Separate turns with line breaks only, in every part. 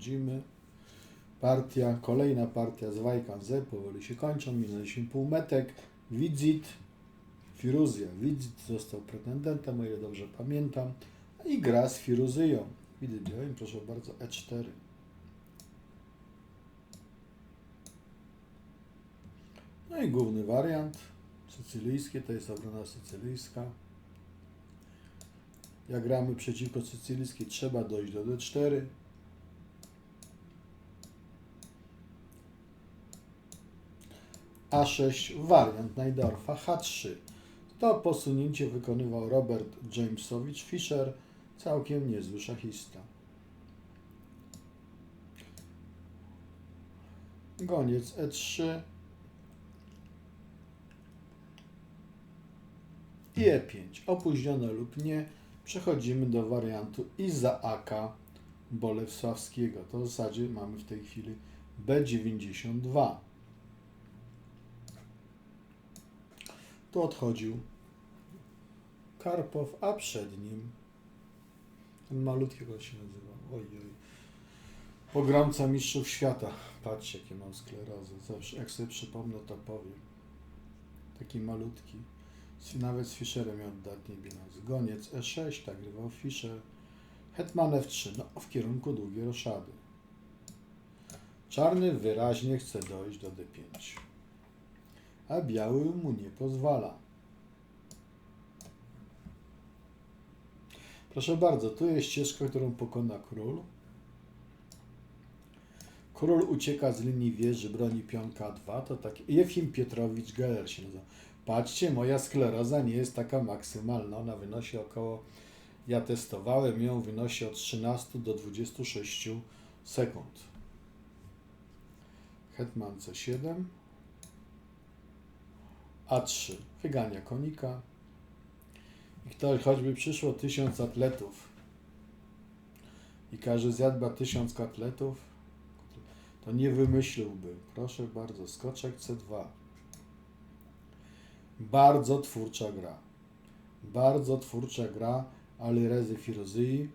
widzimy. Partia, kolejna partia z Wajkan-Z, powoli się kończą, minęliśmy półmetek, Widzit, Firuzja. Widzit został pretendentem, o ile dobrze pamiętam, i gra z Firuzyją. Widzit, proszę bardzo, E E4. No i główny wariant, sycylijski, to jest obrona sycylijska. Jak gramy przeciwko sycylijskiej, trzeba dojść do D4. A6 wariant Najdorfa H3. To posunięcie wykonywał Robert Jamesowicz Fischer, całkiem niezły szachista. Goniec E E3 i E5. Opóźnione lub nie, przechodzimy do wariantu Izaaka Bolesławskiego. To w zasadzie mamy w tej chwili B92. Tu odchodził Karpow, a przed nim ten malutki, się nazywa, oj, oj, pogromca mistrzów świata. Patrzcie, jakie mam sklerozę. Zawsze, jak sobie przypomnę, to powiem. Taki malutki. Nawet z Fischerem miał dodatni bilans. Goniec E6, tak grywał Fischer. Hetman F3, no w kierunku długiej roszady. Czarny wyraźnie chce dojść do D5 a biały mu nie pozwala. Proszę bardzo, tu jest ścieżka, którą pokona król. Król ucieka z linii wieży, broni pionka 2, to taki Jefim Pietrowicz Geller się nazywa. Patrzcie, moja skleroza nie jest taka maksymalna, ona wynosi około, ja testowałem ją, wynosi od 13 do 26 sekund. Hetman C7. A3 wygania konika. I ktoś, choćby przyszło tysiąc atletów i każdy zjadła tysiąc kotletów, to nie wymyśliłby. Proszę bardzo, skoczek C2. Bardzo twórcza gra. Bardzo twórcza gra Alirezy Firozyi.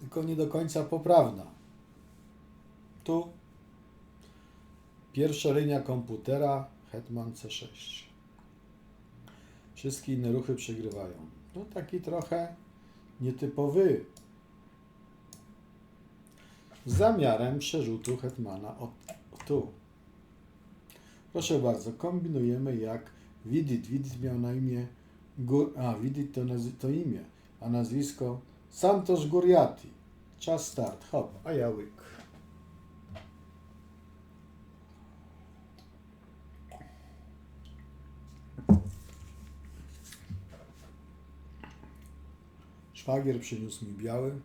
Tylko nie do końca poprawna. Tu Pierwsza linia komputera Hetman C6. Wszystkie inne ruchy przegrywają. No taki trochę nietypowy. Z zamiarem przerzutu Hetmana od tu. Proszę bardzo, kombinujemy jak Widit. Widit miał na imię Gur, a Widit to, to imię, a nazwisko Santosz Guriati. Czas start, hop, a ja łyk. Szwagier przyniósł mi biały,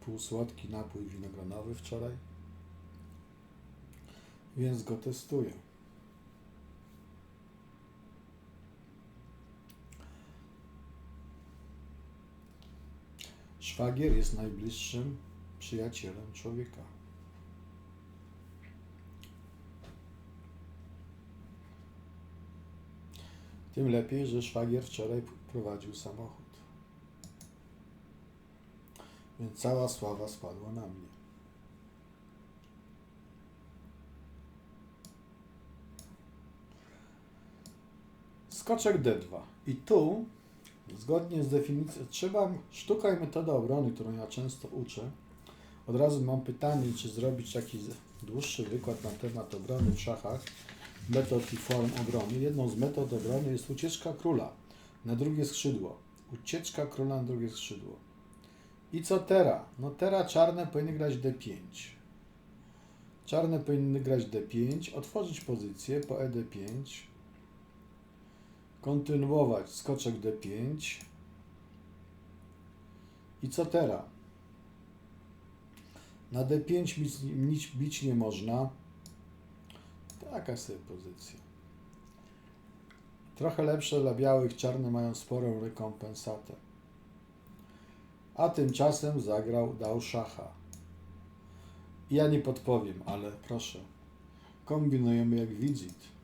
półsłodki napój winogronowy wczoraj, więc go testuję. Szwagier jest najbliższym przyjacielem człowieka. Tym lepiej, że szwagier wczoraj prowadził samochód. Więc cała sława spadła na mnie. Skoczek D2. I tu, zgodnie z definicją, trzeba, sztuka i metoda obrony, którą ja często uczę. Od razu mam pytanie, czy zrobić taki z- dłuższy wykład na temat obrony w szachach, metod i form obrony. Jedną z metod obrony jest ucieczka króla na drugie skrzydło. Ucieczka króla na drugie skrzydło. I co teraz? No teraz czarne powinny grać D5. Czarne powinny grać D5, otworzyć pozycję po E ED5, kontynuować skoczek D5. I co teraz? Na D5 bić, bić, bić nie można. Taka sobie pozycja. Trochę lepsze dla białych, czarne mają sporą rekompensatę a tymczasem zagrał, dał szacha. Ja nie podpowiem, ale proszę. Kombinujemy jak widzit.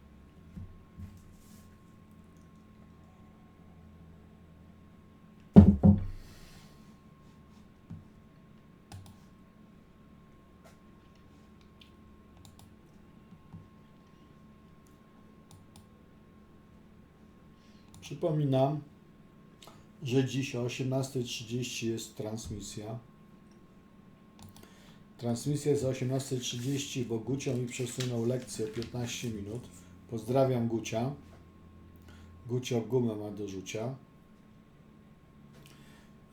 Przypominam, że dziś o 18.30 jest transmisja. Transmisja jest o 18.30, bo Gucio mi przesunął lekcję o 15 minut. Pozdrawiam Gucia. Gucio gumę ma do rzucia.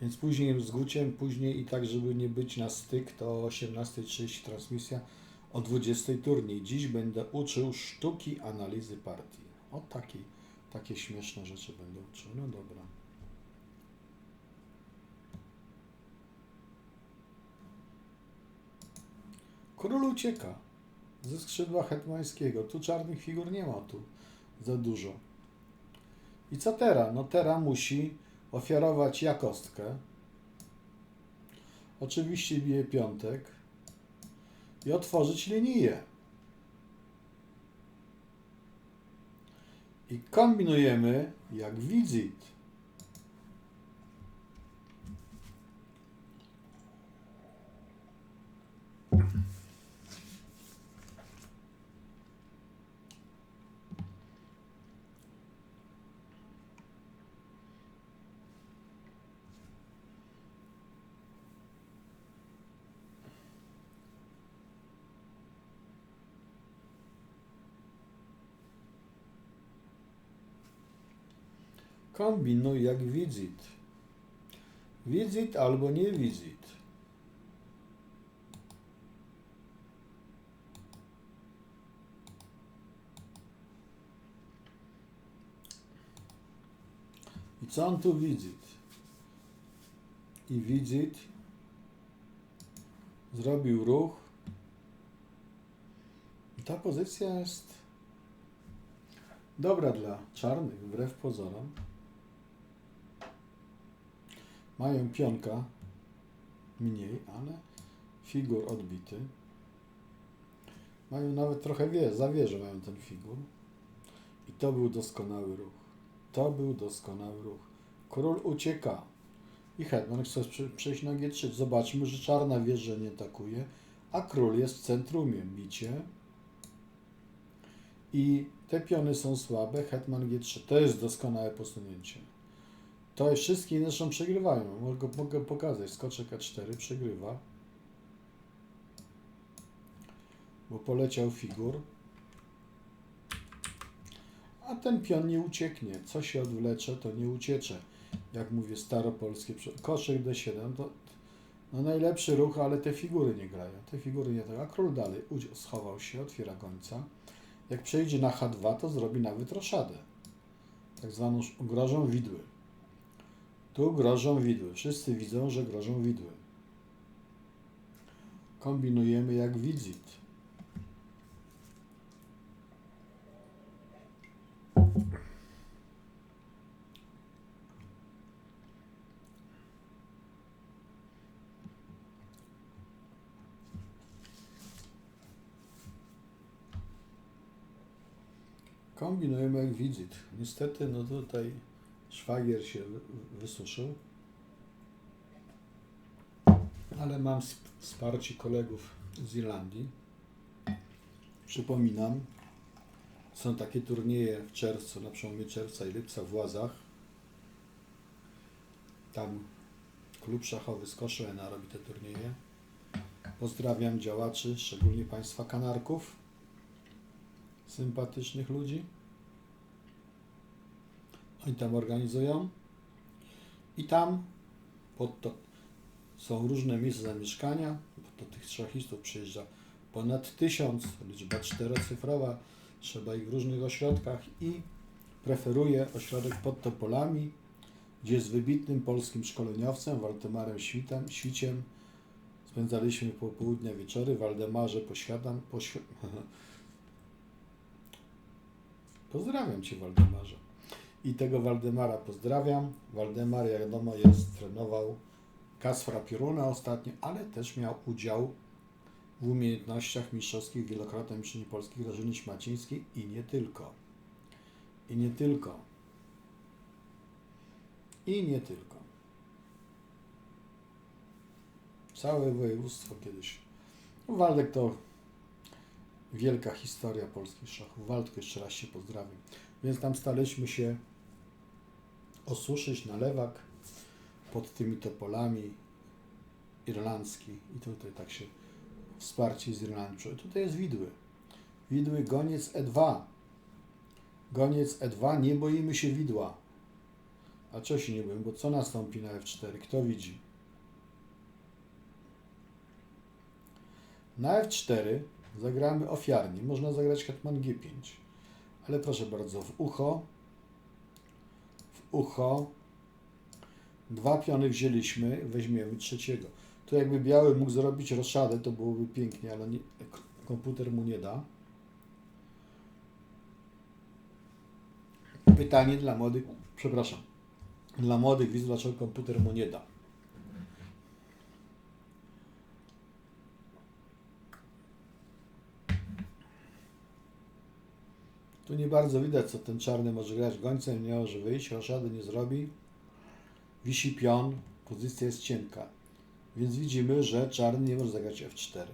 Więc później z Guciem, później i tak, żeby nie być na styk, to o 18.30 transmisja, o 20.00 turniej. Dziś będę uczył sztuki analizy partii. O takiej, takie śmieszne rzeczy będę uczył. No dobra. Król ucieka ze skrzydła hetmańskiego. Tu czarnych figur nie ma, tu za dużo. I co teraz? No teraz musi ofiarować jakostkę. Oczywiście bije piątek i otworzyć linię. I kombinujemy jak widzit. Kombinuj jak widzit. Widzit albo nie widzit. I co on tu widzit? I widzit zrobił ruch. I ta pozycja jest dobra dla czarnych, wbrew pozorom. Mają pionka mniej, ale figur odbity. Mają nawet trochę wie, za wieżę mają ten figur. I to był doskonały ruch. To był doskonały ruch. Król ucieka. I hetman chce przejść na G3. Zobaczmy, że czarna wieża nie atakuje, a król jest w centrumie. Bicie. I te piony są słabe. Hetman G3. To jest doskonałe posunięcie. To jest wszystkie inne zresztą przegrywają. Mogę, mogę pokazać. Skoczek A4 przegrywa. Bo poleciał figur. A ten pion nie ucieknie. Co się odwlecze, to nie uciecze. Jak mówię staropolskie. Koszek D7 to no najlepszy ruch, ale te figury nie grają. Te figury nie grają. A król dalej schował się, otwiera końca. Jak przejdzie na H2, to zrobi nawet roszadę. Tak zwaną grożą widły. Tu grożą widły. Wszyscy widzą, że grożą widły. Kombinujemy jak widzit. Kombinujemy jak widzit. Niestety, no tutaj szwagier się wy- wysuszył. Ale mam sp- wsparcie kolegów z Irlandii. Przypominam, są takie turnieje w czerwcu, na przełomie czerwca i lipca w Łazach. Tam klub szachowy z Koszena robi te turnieje. Pozdrawiam działaczy, szczególnie Państwa Kanarków, sympatycznych ludzi. Oni tam organizują. I tam pod to są różne miejsca zamieszkania. Do tych szachistów przyjeżdża ponad tysiąc, liczba czterocyfrowa. Trzeba ich w różnych ośrodkach i preferuję ośrodek pod Topolami, gdzie z wybitnym polskim szkoleniowcem Waldemarem Świtem, Świciem spędzaliśmy popołudnia wieczory. Waldemarze posiadam, poświ- Pozdrawiam Cię, Waldemarze. I tego Waldemara pozdrawiam. Waldemar, jak wiadomo, jest, trenował Kasfra Pioruna ostatnio, ale też miał udział w umiejętnościach mistrzowskich wielokrotnie mistrzyni Polski Grażyny Szmacińskiej i nie tylko. I nie tylko. I nie tylko. Całe województwo kiedyś. Waldek to wielka historia polskich szachów. Waldku, jeszcze raz się pozdrawiam. Więc tam staliśmy się osuszyć na lewak pod tymi topolami irlandzki i tutaj tak się wsparcie z Irlandii. Tutaj jest widły. Widły goniec E2. Goniec E2, nie boimy się widła. A co się nie boimy? Bo co nastąpi na F4? Kto widzi? Na F4 zagramy ofiarnie. Można zagrać hetman G5. Ale proszę bardzo, w ucho, ucho, dwa piony wzięliśmy, weźmiemy trzeciego. Tu jakby biały mógł zrobić roszadę, to byłoby pięknie, ale nie, komputer mu nie da. Pytanie dla młodych, przepraszam, dla młodych widzów, dlaczego komputer mu nie da. Tu nie bardzo widać, co ten czarny może grać. Gońcem nie może wyjść, roszady nie zrobi. Wisi pion, pozycja jest cienka. Więc widzimy, że czarny nie może zagrać F4.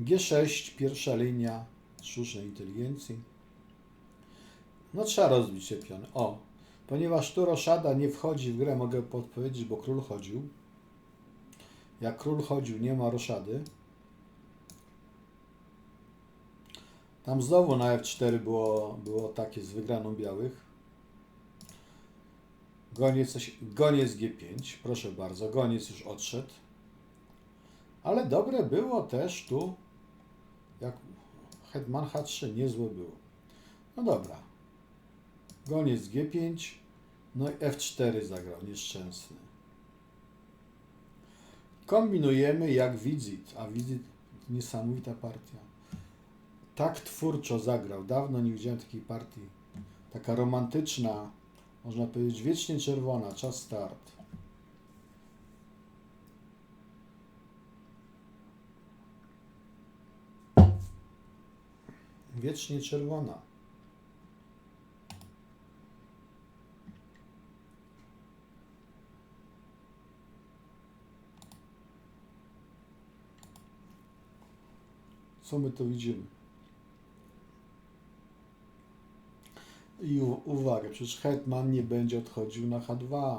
G6, pierwsza linia sztucznej inteligencji. No trzeba rozbić te piony. O, ponieważ tu roszada nie wchodzi w grę, mogę podpowiedzieć, bo król chodził. Jak król chodził, nie ma roszady. Tam znowu na F4 było, było takie z wygraną białych. Goniec, goniec G5, proszę bardzo, goniec już odszedł. Ale dobre było też tu, jak hetman H3, niezłe było. No dobra. Goniec G5, no i F4 zagrał, nieszczęsny. Kombinujemy jak Widzit, a Widzit niesamowita partia. Tak twórczo zagrał, dawno nie widziałem takiej partii. Taka romantyczna, można powiedzieć wiecznie czerwona, czas start. Wiecznie czerwona. Co my tu widzimy? I uwaga, przecież hetman nie będzie odchodził na H2.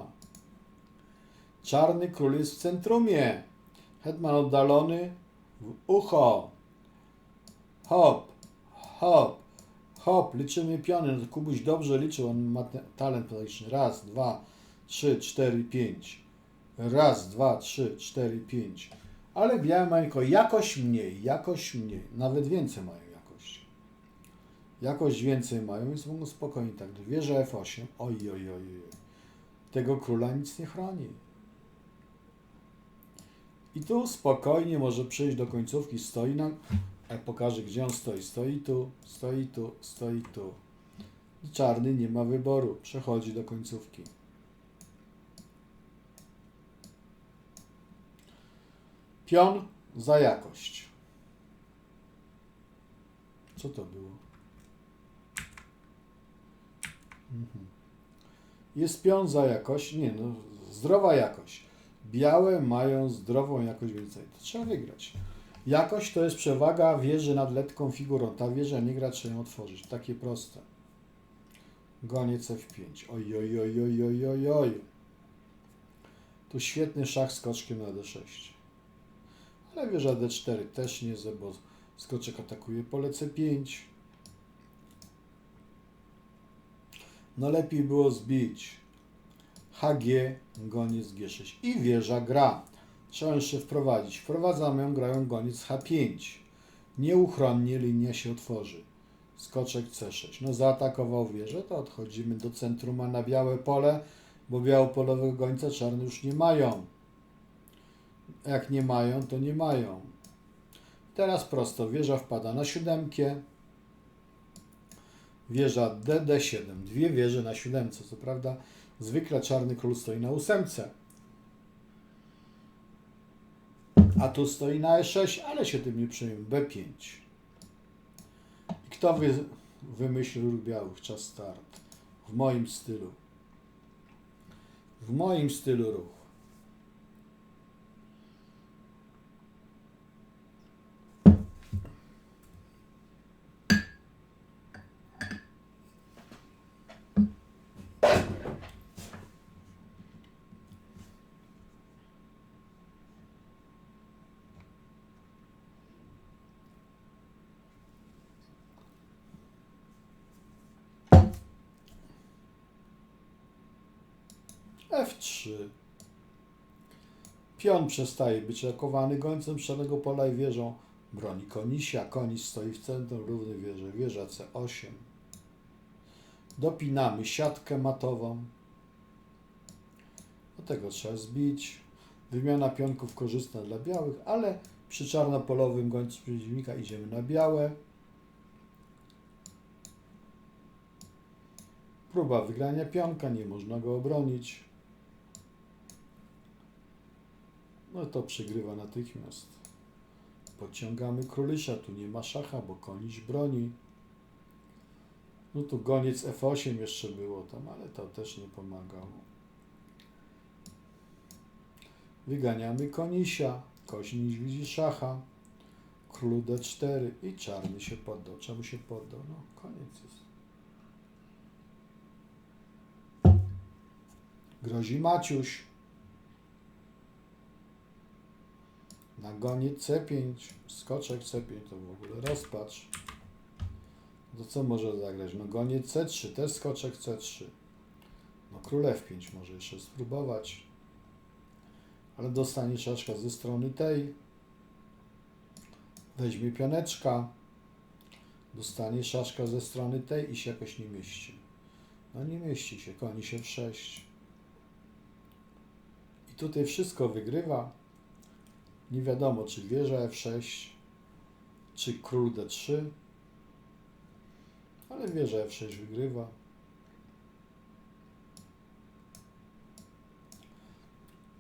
Czarny król jest w centrumie. Hetman oddalony w ucho. Hop, hop, hop. Liczymy piony. No, Kubuś dobrze liczył, on ma talent pedagogiczny. Raz, dwa, trzy, cztery, pięć. Raz, dwa, trzy, cztery, pięć. Ale białe mają jakoś mniej, jakoś mniej. Nawet więcej mają. Jakość więcej mają, więc mogą spokojnie tak. Wieża F8. Oj, oj, oj, oj. Tego króla nic nie chroni. I tu spokojnie może przejść do końcówki. Stoi na. Jak pokażę, gdzie on stoi. Stoi tu, stoi tu, stoi tu. Czarny nie ma wyboru. Przechodzi do końcówki. Pion za jakość. Co to było? Mhm. Jest pion za jakość. Nie, no, zdrowa jakość. Białe mają zdrową jakość więcej. To trzeba wygrać. Jakość to jest przewaga wieży nad letką figurą. Ta wieża nie gra, trzeba ją otworzyć. Takie proste. Goniec F5. Oj, oj, oj, oj, oj, oj, oj. Tu świetny szach z koczkiem na D6. Ale wieża D4 też nie, bo skoczek atakuje pole C5. No lepiej było zbić. HG, goniec G6 i wieża gra. Trzeba jeszcze wprowadzić. Wprowadzamy ją, grają goniec H5. Nieuchronnie linia się otworzy. Skoczek C6. No zaatakował wieżę, to odchodzimy do centrum, a na białe pole, bo białopolowego gońca czarny już nie mają. Jak nie mają, to nie mają. Teraz prosto, wieża wpada na siódemkę. Wieża DD7. Dwie wieże na siódemce. Co prawda, zwykle czarny król stoi na ósemce. A tu stoi na E6, ale się tym nie przejmę. B5. I kto wy, wymyślił ruch białych? Czas start. W moim stylu. W moim stylu ruch. F3. Pion przestaje być rokowany gońcem szarego pola i wieżą. Broni konisia. Konis stoi w centrum równy wieży. Wieża C8. Dopinamy siatkę matową. Do tego trzeba zbić. Wymiana pionków korzystna dla białych, ale przy czarnopolowym gońcu przeciwnika idziemy na białe. Próba wygrania pionka, nie można go obronić. No to przegrywa natychmiast. Podciągamy królisza, tu nie ma szacha, bo koniś broni. No tu goniec F8 jeszcze było tam, ale to też nie pomagało. Wyganiamy konisia. Koźniś widzi szacha. Król D4 i czarny się poddał. Czemu się poddał? No, koniec jest. Grozi Maciuś. Na goniec C5. Skoczek C5 to w ogóle rozpacz. To co może zagrać? No goniec C3, też skoczek C3. No król F5 może jeszcze spróbować. Ale dostanie czaszka ze strony tej. Weźmie pioneczka. Dostanie szaszka ze strony tej i się jakoś nie mieści. No nie mieści się, koni się w 6. I tutaj wszystko wygrywa. Nie wiadomo, czy wieża F6, czy król D3. Ale wieża F6 wygrywa.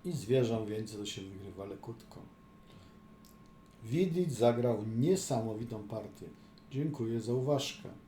I z wieżą więcej to się wygrywa lekutko. Widic zagrał niesamowitą partię. Dziękuję za uwagę.